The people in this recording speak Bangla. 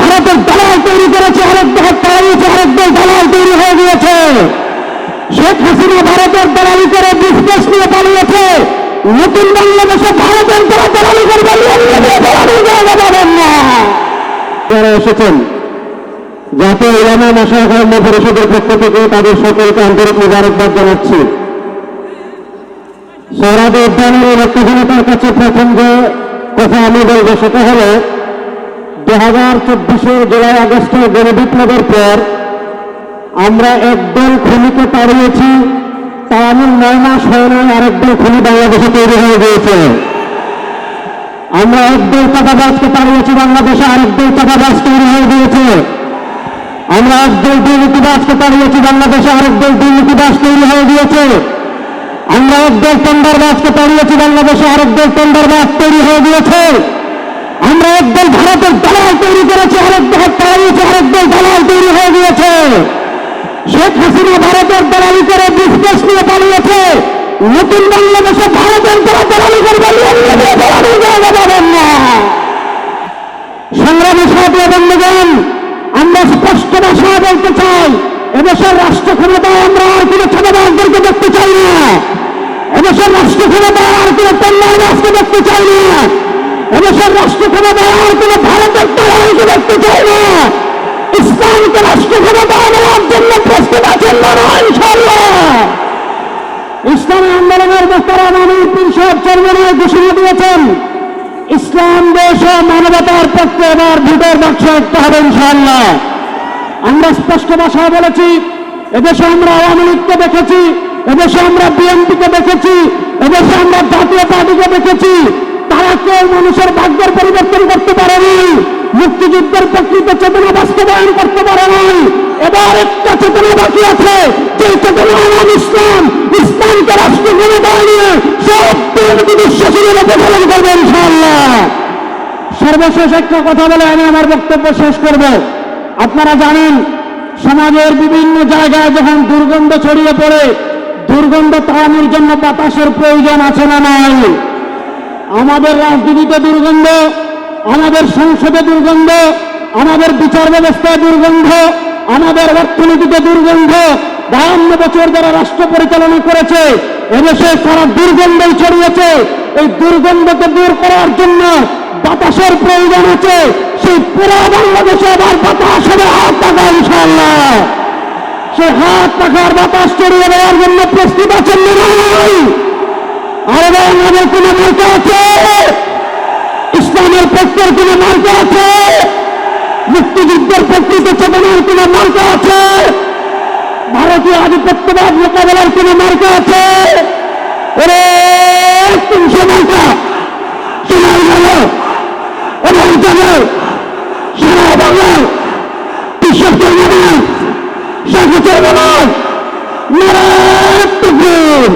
ভারতের দালাল তৈরি করেছে আরেক দল পালিয়েছে আরেক দল দালাল তৈরি হয়ে গিয়েছে। শেখ হাসিনা ভারতের দালালি করে বিজনেস নিয়ে পালিয়েছে। নতুন বাংলাদেশে ভারতের দ্বারা দালালি না। যারা এসেছেন জাতীয় ইলামা কর্ম পরিষদের পক্ষ থেকে তাদের সকলকে আন্তরিক মোবারকবাদ জানাচ্ছি। লক্ষ্য জনতার কাছে প্রথম যে কথা আমি বলব সেটা হলো দু হাজার চব্বিশের জুলাই আগস্টের গণবিপ্লবের পর আমরা একদল খুনিকে তাড়িয়েছি তা নয় মাস হয় নাই আরেকদল খুনি বাংলাদেশে তৈরি হয়ে গিয়েছে। আমরা একদল চাঁদাবাজকে তাড়িয়েছি বাংলাদেশে আরেকদল চাঁদাবাজ তৈরি হয়ে গিয়েছে। আমরা একদল দুর্নীতিবাজকে তাড়িয়েছি বাংলাদেশে আরেকদল দুর্নীতিবাজ তৈরি হয়ে গিয়েছে। আমরা একদল টেন্ডারবাজকে তাড়িয়েছি বাংলাদেশে আরেকদল টেন্ডারবাজ তৈরি হয়ে গিয়েছে। আমরা একদল ভারতের দালাল তৈরি করেছি আরেক দল তাড়িয়েছি আরেকদল দালাল তৈরি হয়ে গিয়েছে। শেখ হাসিনা ভারতের দালালি করে বিজনেস নিয়ে পালিয়েছে। নতুন বাংলাদেশে ভারতের দ্বারা দালালি করবে দালালি না। সংগ্রামী সাথে বন্ধুগণ, আমরা স্পষ্ট ভাষায় বলতে চাই, এদেশের রাষ্ট্র ক্ষমতায় আমরা আর কোনো ছাত্রবাসদেরকে দেখতে চাই না। এদেশের রাষ্ট্র ক্ষমতায় আর কোনো কন্যাবাসকে দেখতে চাই না। এদেশের রাষ্ট্র ক্ষমতায় আর কোনো ভারতের তালাকে দেখতে চাই না। ইসলামকে রাষ্ট্র ক্ষমতায় নেওয়ার জন্য প্রস্তুত আছেন না ইনশাল্লাহ ইসলামী আন্দোলনের মোস্তারাম আমির পীর চেয়ারম্যানের ঘোষণা দিয়েছেন, ইসলাম, দেশ ও মানবতার পক্ষে এবার ভোটের বাক্স একটা হবে, ইনশাআল্লাহ। আমরা স্পষ্ট ভাষায় বলেছি, এদেশে আমরা আওয়ামী লীগকে দেখেছি, এদেশে আমরা বিএনপিকে দেখেছি, এদেশে আমরা জাতীয় পার্টিকে দেখেছি। তারা মানুষের ভাগ্যের পরিবর্তন করতে পারেনি। মুক্তিযুদ্ধের প্রকৃত চেতনা বাস্তবায়ন করতে পারে নাই এবার একটা চেতনা বাকি আছে। যে চেতনা নাম ইসলাম, ইসলামকে রাষ্ট্র ক্ষমতায় নিয়ে সব বিশ্বাসীদের প্রফলন করবে ইনশাআল্লাহ। সর্বশেষ একটা কথা বলে আমি আমার বক্তব্য শেষ করব। আপনারা জানেন, সমাজের বিভিন্ন জায়গায় যখন দুর্গন্ধ ছড়িয়ে পড়ে, দুর্গন্ধ তাড়ানোর জন্য বাতাসের প্রয়োজন আছে না নাই? আমাদের রাজনীতিতে দুর্গন্ধ, আমাদের সংসদে দুর্গন্ধ, আমাদের বিচার ব্যবস্থায় দুর্গন্ধ, আমাদের অর্থনীতিতে দুর্গন্ধ। বায়ান্ন বছর যারা রাষ্ট্র পরিচালনা করেছে, এদেশে সারা দুর্গন্ধই ছড়িয়েছে। এই দুর্গন্ধকে দূর করার জন্য বাতাসের প্রয়োজন আছে। সেই পুরো বাংলাদেশে আবার বাতাস হবে, হাত টাকা ইনশাল্লাহ সেই হাত টাকার বাতাস ছড়িয়ে দেওয়ার জন্য প্রস্তুত আছেন নাই এবং আমাদের মার্কা আছে? ইসলামের পক্ষের কোনো মার্কা আছে? মুক্তিযুদ্ধের প্রকৃত চেতনার কোনো মার্কা আছে? ভারতীয় আধিপত্যবাদ মোকাবেলার কোনো মার্কা আছে? ওরে, তিনশো মার্কা। শোনাই গেল এবং জানো সারা বাংলার কৃষকদের নামে স্বাগত নারায়ণ